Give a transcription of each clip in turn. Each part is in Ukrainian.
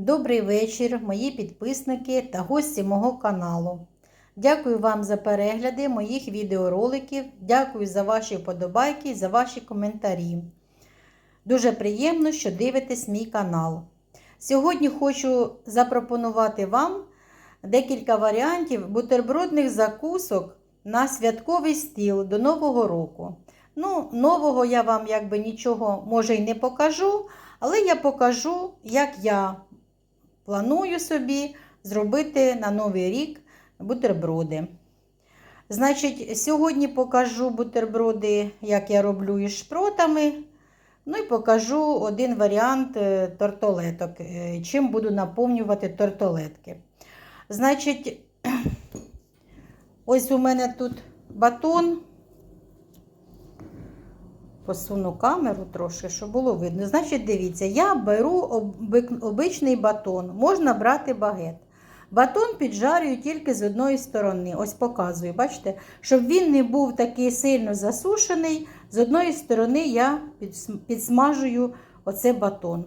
Добрий вечір, мої підписники та гості мого каналу. Дякую вам за перегляди моїх відеороликів. Дякую за ваші вподобайки, за ваші коментарі. Дуже приємно, що дивитесь мій канал. Сьогодні хочу запропонувати вам декілька варіантів бутербродних закусок на святковий стіл до Нового року. Ну, нового я вам якби нічого може й не покажу, але я покажу, як я планую собі зробити на Новий рік бутерброди. Значить, сьогодні покажу бутерброди, як я роблю із шпротами. Ну і покажу один варіант е, тортолеток, е, чим буду наповнювати тортолетки. Значить, ось у мене тут батон. Посуну камеру трошки, щоб було видно. Значить, дивіться, я беру обичний батон, можна брати багет. Батон піджарюю тільки з одної сторони. Ось показую, бачите, щоб він не був такий сильно засушений. З одної сторони я підсмажую оце батон.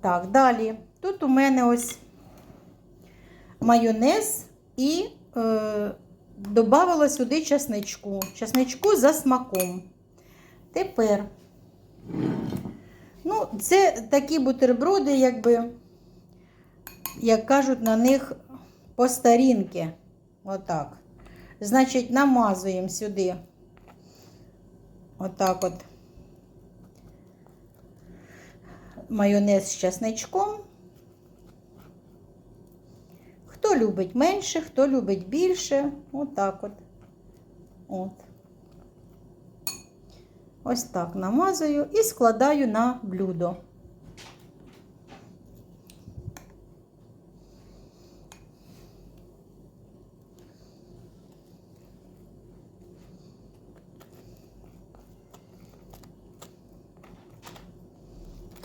Так, далі. Тут у мене ось майонез і е, додавала сюди часничку. Часничку за смаком. Тепер, ну, це такі бутерброди, якби, як кажуть, на них по старінки. Отак. Значить, намазуємо сюди. Отак от. Майонез з часничком. Хто любить менше, хто любить більше. Отак от. От. Ось так намазую і складаю на блюдо.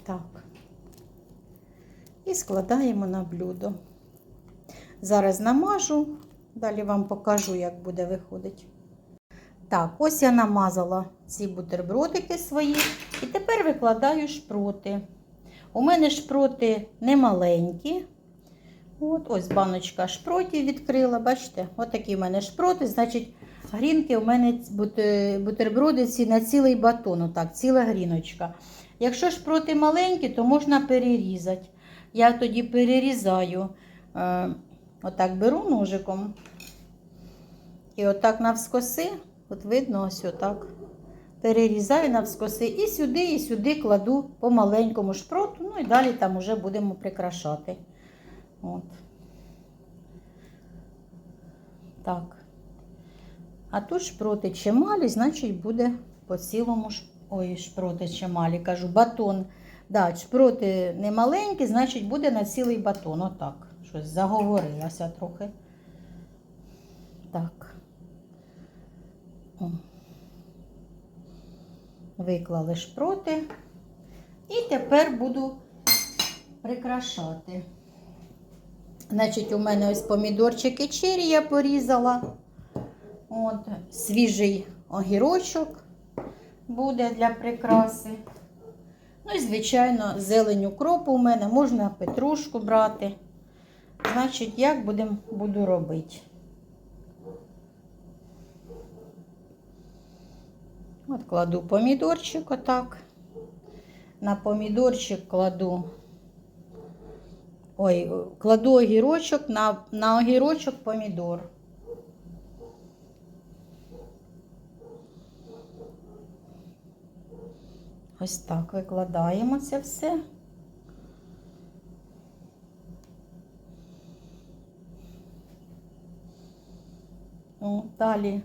Так. І складаємо на блюдо. Зараз намажу, далі вам покажу, як буде виходити. Так, ось я намазала ці бутербродики свої. І тепер викладаю шпроти. У мене шпроти не маленькі. От, ось баночка шпротів відкрила. Бачите, от такі в мене шпроти. Значить, грінки у мене бутер- бутерброди ці на цілий батон. Отак, ціла гріночка. Якщо шпроти маленькі, то можна перерізати. Я тоді перерізаю. Е, отак беру ножиком. І отак навскоси. От видно, ось отак. Перерізаю навскоси і сюди, і сюди кладу по маленькому шпроту, ну і далі там вже будемо прикрашати. От. Так. А тут шпроти чималі, значить буде по цілому ш... Ой, шпроти чималі, кажу, батон. Да, шпроти не маленькі, значить буде на цілий батон. Отак. Щось заговорилася трохи. Так. О. Виклали шпроти. І тепер буду прикрашати. Значить, у мене ось помідорчики чері я порізала. От, свіжий огірочок буде для прикраси. Ну і, звичайно, зелень укропу у мене, можна петрушку брати. Значить, як будем, буду робити. От кладу помідорчик отак. На помідорчик кладу. Ой, кладу огірочок, на, на огірочок помідор. Ось так викладаємо це все. О, далі.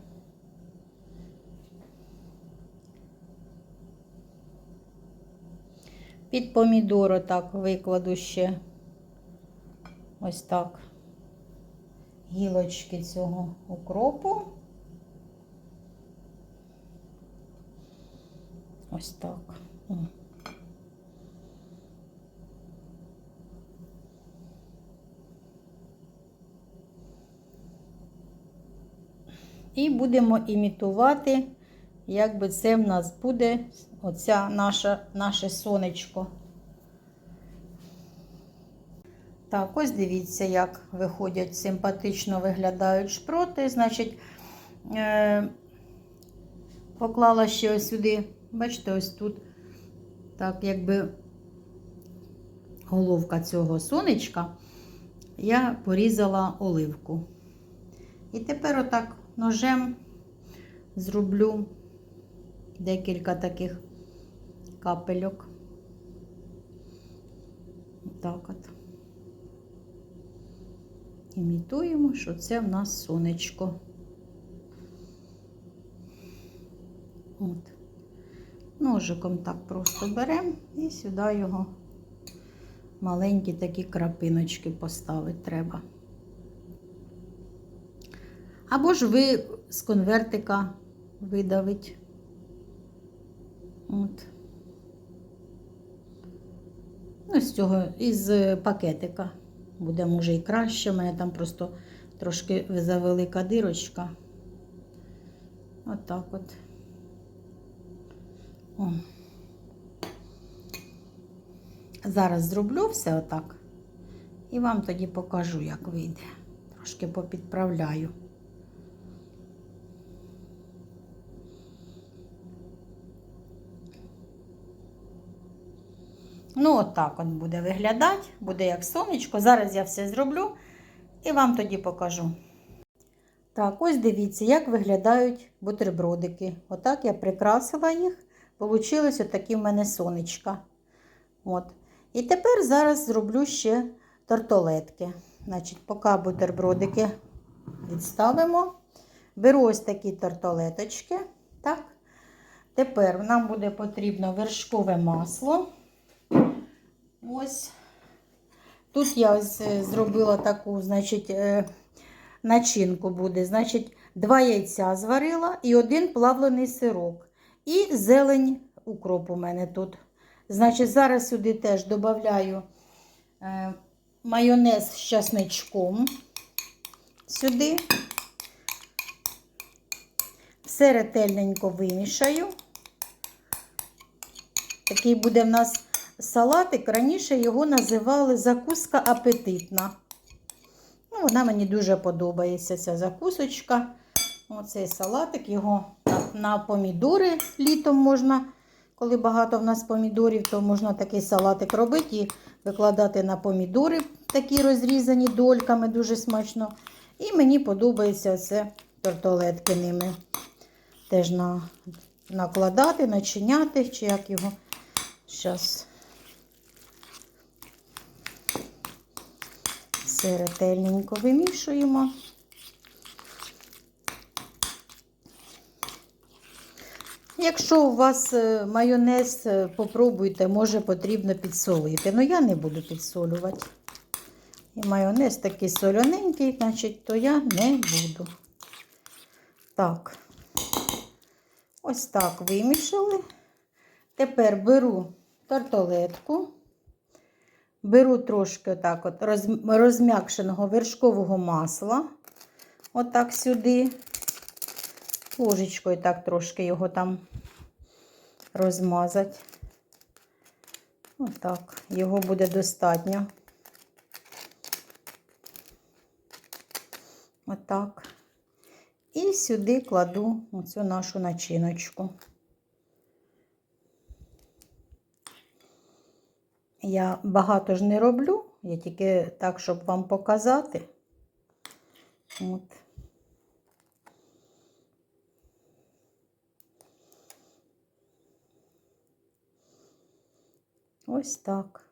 Під помідор отак викладу ще ось так гілочки цього укропу. Ось так. І будемо імітувати, як би це в нас буде оця наша, наше сонечко. Так, ось дивіться, як виходять, симпатично виглядають шпроти. Значить, е, поклала ще ось сюди, бачите, ось тут, так, якби головка цього сонечка, я порізала оливку. І тепер отак ножем зроблю декілька таких капельок. Так от. Імітуємо, що це в нас сонечко. От. Ножиком так просто беремо і сюди його маленькі такі крапиночки поставити треба. Або ж ви з конвертика видавить. От. Ну, з цього, із пакетика. Буде, може, і краще. У мене там просто трошки завелика дирочка. Отак от. О. Зараз зроблю все отак. І вам тоді покажу, як вийде. Трошки попідправляю. Ну, отак от буде виглядати, буде як сонечко. Зараз я все зроблю і вам тоді покажу. Так, ось дивіться, як виглядають бутербродики. Отак я прикрасила їх. Получилось отакі в мене сонечка. От. І тепер зараз зроблю ще тартолетки. Значить, поки бутербродики відставимо. Беру ось такі тартолеточки. Так. Тепер нам буде потрібно вершкове масло. Ось. Тут я ось е, зробила таку, значить, е, начинку буде. Значить, два яйця зварила і один плавлений сирок. І зелень укроп у мене тут. Значить, зараз сюди теж додаю е, майонез з часничком. Сюди. Все ретельненько вимішаю. Такий буде в нас салатик. Раніше його називали закуска апетитна. Ну, Вона мені дуже подобається, ця закусочка. Оцей салатик, його на, помідори літом можна, коли багато в нас помідорів, то можна такий салатик робити і викладати на помідори, такі розрізані дольками, дуже смачно. І мені подобається оце тортолетки ними. Теж на, накладати, начиняти, чи як його. Зараз все ретельненько вимішуємо. Якщо у вас е, майонез, е, попробуйте, може потрібно підсолити. Ну я не буду підсолювати. І майонез такий солоненький, значить, то я не буду. Так, ось так вимішали. Тепер беру тартолетку, беру трошки отак от розм'якшеного вершкового масла, отак сюди, ложечкою так трошки його там розмазати. Отак, його буде достатньо. Отак. І сюди кладу оцю нашу начиночку. Я багато ж не роблю, я тільки так, щоб вам показати. От. Ось так.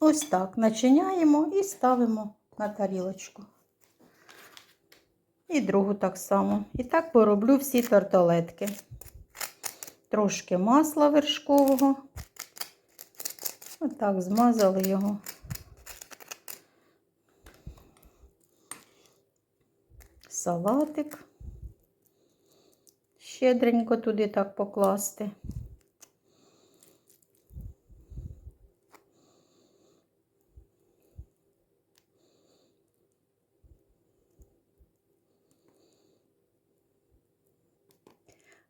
Ось так начиняємо і ставимо на тарілочку. І другу так само. І так пороблю всі тарталетки трошки масла вершкового. Отак змазали його. Салатик. Щедренько туди так покласти.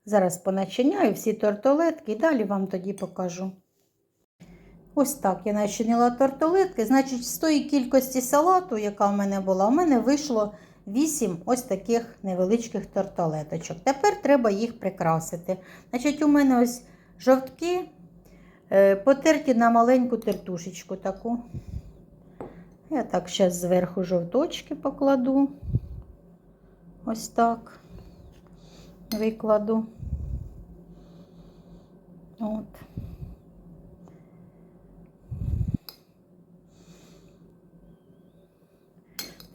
Зараз поначиняю всі тортолетки і далі вам тоді покажу. Ось так я начинила тортолетки. Значить, з тої кількості салату, яка в мене була, у мене вийшло 8 ось таких невеличких тортолеточок. Тепер треба їх прикрасити. Значить, у мене ось жовтки е, потерті на маленьку тертушечку таку. Я так зараз зверху жовточки покладу. Ось так викладу. От.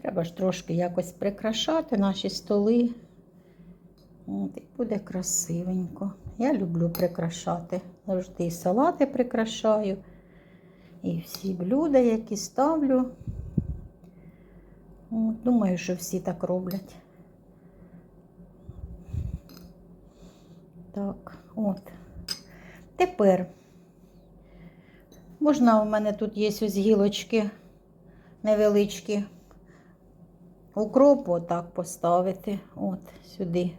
Треба ж трошки якось прикрашати наші столи. От, і буде красивенько. Я люблю прикрашати. Завжди і салати прикрашаю. І всі блюда, які ставлю. От, думаю, що всі так роблять. Так, от. Тепер можна у мене тут є ось гілочки невеличкі. Укропу отак поставити. От сюди.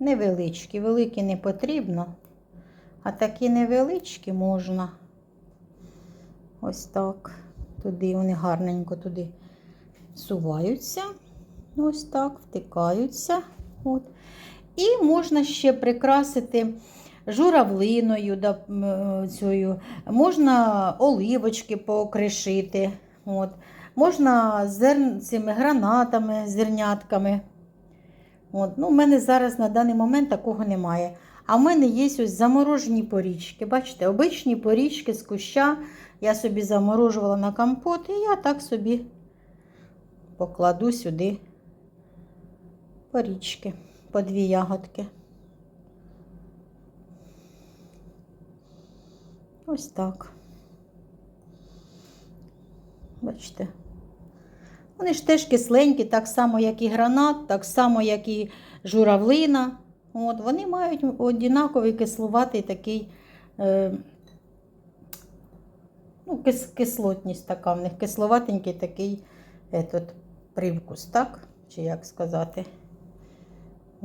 Невеличкі, великі не потрібно, а такі невеличкі можна. Ось так. Туди вони гарненько туди суваються. Ось так, втикаються. От. І можна ще прикрасити журавлиною, да, е, цю, можна оливочки покришити. От. Можна зер... цими гранатами, зернятками. От. Ну, У мене зараз на даний момент такого немає. А в мене є ось заморожені порічки. Бачите, обичні порічки з куща. Я собі заморожувала на компот, і я так собі покладу сюди порічки, по дві ягодки. Ось так. Бачите? Вони ж теж кисленькі, так само, як і гранат, так само, як і журавлина. От, Вони мають однаковий кислуватий такий е, ну, кис, кислотність така в них, кисловатенький такий етот, привкус, так? Чи як сказати.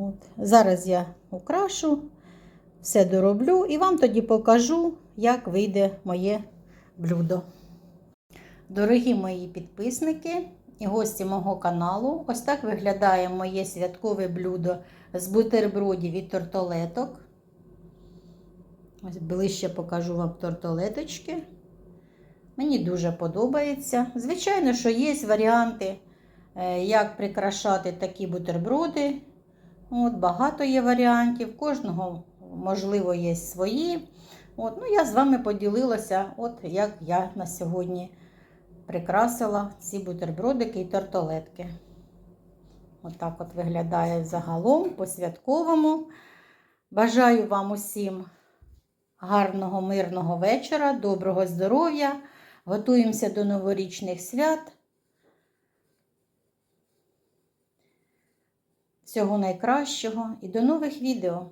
От. Зараз я украшу, все дороблю і вам тоді покажу, як вийде моє блюдо. Дорогі мої підписники і гості мого каналу, ось так виглядає моє святкове блюдо з бутербродів і тортолеток. Ось ближче покажу вам тортолеточки. Мені дуже подобається. Звичайно, що є варіанти, е, як прикрашати такі бутерброди. От, Багато є варіантів, кожного, можливо, є свої. От, ну, Я з вами поділилася, от як я на сьогодні прикрасила ці бутербродики і тортолетки. Отак от, от виглядає загалом по-святковому. Бажаю вам усім гарного, мирного вечора, доброго здоров'я. Готуємося до новорічних свят. Всього найкращого і до нових відео!